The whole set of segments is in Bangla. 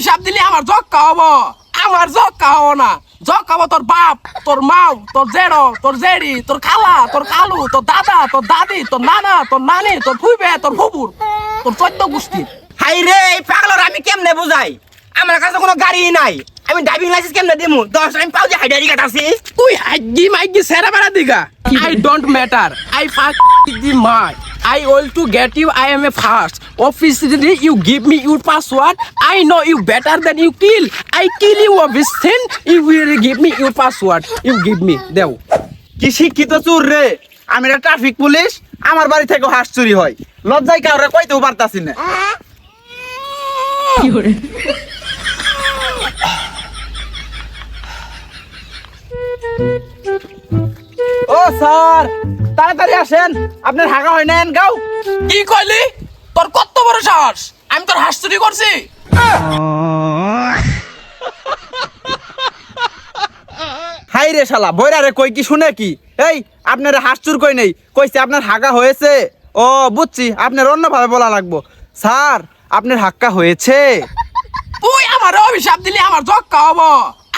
অভিশাপ দিলে আমার জক্কা হব। আমার জক্কা হব না। জক্কা হব তোর বাপ তোর মাও তোর জেরো তোর জেড়ি তোর খালা তোর কালু তোর দাদা তোর দাদি তোর নানা তোর নানি তোর ফুইবে তোর ফুবুর তোর চোদ্দ গোষ্ঠী হাই রে এই পাগলর আমি কেমনে বুঝাই? আমার কাছে কোনো গাড়ি নাই। আমি ড্রাইভিং লাইসেন্স কেমনে দিমু? দশ আমি যে হাইডারি কাটাছি তুই হাগি মাইগি সেরা বেড়া দিগা। I don't matter I fuck the my I will to get you. I am a fast. Officially, you give me your password. I know you better than you kill. I kill you of this thing. You will give me your password. You give me. দেও কি শিক্ষিত চুর রে আমি একটা ট্রাফিক পুলিশ আমার বাড়ি থেকে হাঁস চুরি হয় লজ্জায় কাউরে কইতেও পারতাছি না ও স্যার তাড়াতাড়ি আসেন আপনার হাগা হয় নেন গাও কি কইলি তোর কত বড় সাহস? আমি তোর হাস চুরি করছি। হাই রে শালা বইরা রে কই কি শুনে কি? এই আপনার হাঁস চুর কই নেই? কইছে আপনার হাগা হয়েছে। ও বুঝছি আপনার অন্যভাবে বলা লাগবো। স্যার আপনার হাক্কা হয়েছে। তুই আমার অভিশাপ দিলি আমার জক্কা হব।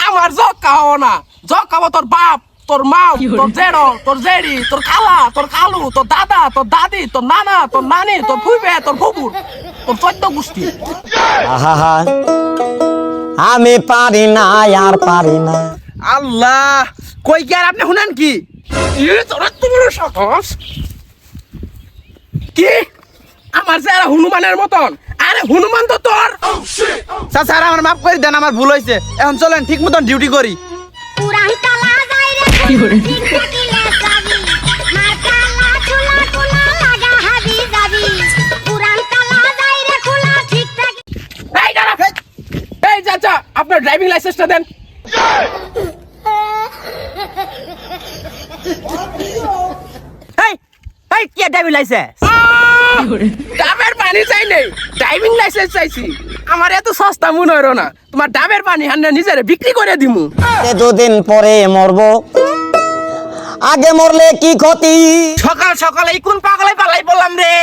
আমার জক্কা হব না। জক্কা হব তোর বাপ। তোর মা তোর জেরো তোর জেরি তোর খালা তোর কালু তোর দাদা তোর দাদি তোর নানা তোর নানি তোর ফুইবে তোর ফুবুর তোর চোদ্দ গোষ্ঠী। আহা আমি পারি না আর পারি না। আল্লাহ কই কি আর আপনি শুনেন কি? কি? আমার যে হনুমানের মতন। আরে হনুমান তো তোর। স্যার স্যার আমার মাফ করে দেন আমার ভুল হয়েছে এখন চলেন ঠিক মতন ডিউটি করি। পুরান আপনার ড্রাইভিং লাইসেন্সটা দেন। কে ড্রাইভিং লাইসেন্স ডাবের পানি চাই নেই ড্রাইভিং লাইসেন্স চাইছি। আমার এত সস্তা মনে হইল না। তোমার ডাবের পানি হান্না নিজের বিক্রি করে দিমু। দুদিন পরে মরবো। আগে মরলে কি ক্ষতি? সকাল সকালে এই কোন পাগলে পালাই বললাম রে?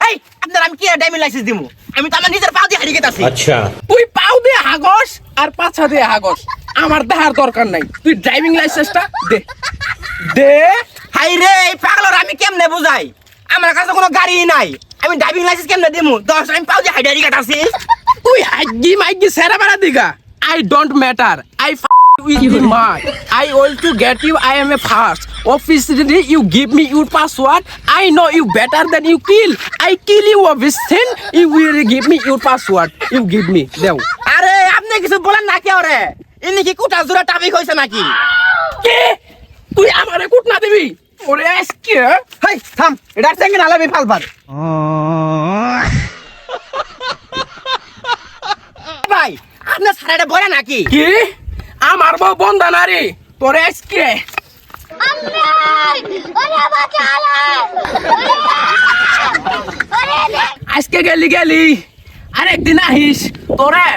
এই আপনার আমি কি ড্রাইভিং লাইসেন্স দিমু? আমি তো আমার নিজের পাও দিয়ে হারিয়ে গেতাছি। তুই পাও দিয়ে হাগস আর পাছা দিয়ে হাগস। আমার দেহার দরকার নাই। তুই ড্রাইভিং লাইসেন্সটা দে। দে? হাই রে এই পাগলর আমি কেমনে বুঝাই? আমার কাছে কোনো গাড়ি নাই। আমি ড্রাইভিং লাইসেন্স কেমনে দিমু? দশ আমি পাও দিয়ে হাইডারি কাটাছি তুই হাগি মাইগি সেরা বেড়া দিগা। I don't matter I with mind. I want to get you. I am a fast. Officially, you give me your password. I know you better than you kill. I kill you of this thing. You will give me your password. You give me. দেও আরে আপনি কিছু বলেন না কেউ রে ইনি কি কুটা জোড়া টাবিক হয়েছে নাকি কে তুই আমারে কুট না দিবি ওরে আজকে হাই থাম এটার সঙ্গে নালাবি ফালবার ভাই আপনার সারাটা বলে নাকি কি আমার বউ বন্ধা নারী তোরে আজকে? আজকে গেলি গেলি। আরেকদিন আহিস তোরে।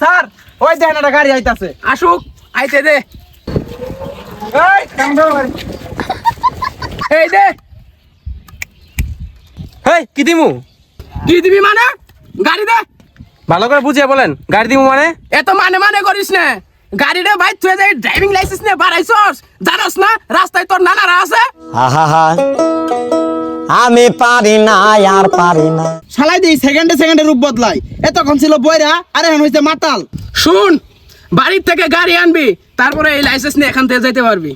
স্যার ওই দেখেন একটা গাড়ি আইতাছে। আসুক আইতে দে। এই দে। হেই কি দিমু? কি দিবি মানে? গাড়ি দে। ভালো করে বুঝিয়ে বলেন গাড়ি দিমু মানে? এত মানে মানে করিস না। গাড়িটা বাইক তুই যাই ড্রাইভিং লাইসেন্স নিয়ে বাড়াইছস। জানাস না রাস্তায় তোর নানারা আছে? আহা আমি পারি না আর পারি না। শালাই দিই সেকেন্ডে সেকেন্ডে রূপ বদলাই। এতক্ষণ ছিল বইরা আর এখন হয়েছে মাতাল। শুন বাড়ির থেকে গাড়ি আনবি তারপরে এই লাইসেন্স নিয়ে এখান থেকে যেতে পারবি।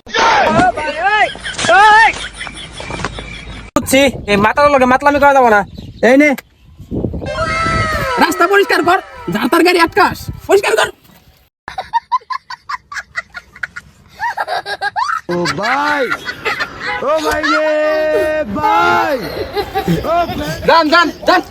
বুঝছি এই মাতার লগে মাতলামি করা যাব না। এই নে রাস্তা পরিষ্কার কর যার তার গাড়ি আটকাস পরিষ্কার কর। যান যান যান।